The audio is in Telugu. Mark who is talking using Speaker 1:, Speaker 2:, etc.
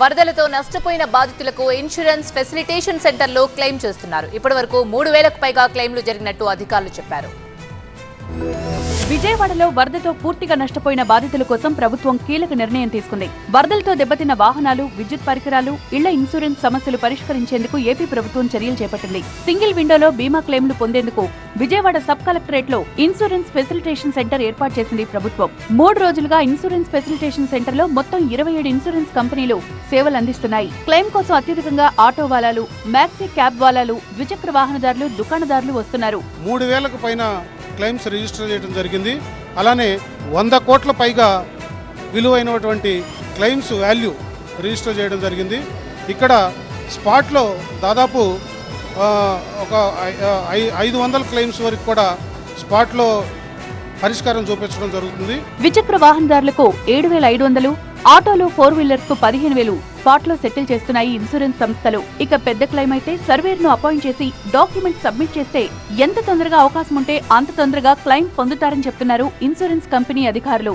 Speaker 1: వరదలతో నష్టపోయిన బాధితులకు ఇన్సూరెన్స్ ఫెసిలిటేషన్ సెంటర్లో క్లెయిమ్ చేస్తున్నారు. ఇప్పటివరకు మూడు వేలకు పైగా క్లెయిమ్లు జరిగినట్టు అధికారులు చెప్పారు.
Speaker 2: విజయవాడలో వరదతో పూర్తిగా నష్టపోయిన బాధితుల కోసం ప్రభుత్వం కీలక నిర్ణయం తీసుకుంది. వరదలతో దెబ్బతిన్న వాహనాలు విద్యుత్ పరికరాలు ఇళ్ళ ఇన్సూరెన్స్ సమస్యలు పరిష్కరించేందుకు ఏపీ ప్రభుత్వం చర్యలు చేపట్టింది. సింగిల్ విండోలో బీమా క్లెయిమ్లు పొందేందుకు విజయవాడ సబ్ కలెక్టరేట్లో ఇన్సూరెన్స్ ఫెసిలిటేషన్ సెంటర్ ఏర్పాటు చేసింది ప్రభుత్వం. మూడు రోజులుగా ఇన్సూరెన్స్ ఫెసిలిటేషన్ సెంటర్లో మొత్తం ఇరవై ఏడు ఇన్సూరెన్స్ కంపెనీలు సేవలు అందిస్తున్నాయి. క్లెయిమ్ కోసం అత్యధికంగా ఆటో వాలాలు మ్యాక్సీ క్యాబ్ వాలాలు ద్విచక్ర వాహనదారులు దుకాణదారులు వస్తున్నారు.
Speaker 3: మూడు వేలకు పైన క్లెయిమ్స్ రిజిస్టర్ చేయడం జరిగింది. అలానే వంద కోట్ల పైగా విలువైనటువంటి క్లెయిమ్స్ వాల్యూ రిజిస్టర్ చేయడం జరిగింది. ఇక్కడ స్పాట్లో దాదాపు ఒక ఐ- ఐదు వందల క్లెయిమ్స్ వరకు కూడా స్పాట్లో పరిష్కారం చూపించడం జరుగుతుంది.
Speaker 2: ద్విచక్ర వాహనదారులకు ఏడు వేల ఐదు వందలు ఆటోలు ఫోర్ వీలర్స్కు పదిహేను వేలు స్పాట్లో సెటిల్ చేస్తున్నాయి ఇన్సూరెన్స్ సంస్థలు. ఇక పెద్ద క్లెయిమ్ అయితే సర్వేర్ను అపాయింట్ చేసి డాక్యుమెంట్ సబ్మిట్ చేస్తే ఎంత తొందరగా అవకాశం ఉంటే అంత తొందరగా క్లెయిమ్ పొందుతారని చెప్తున్నారు ఇన్సూరెన్స్ కంపెనీ అధికారులు.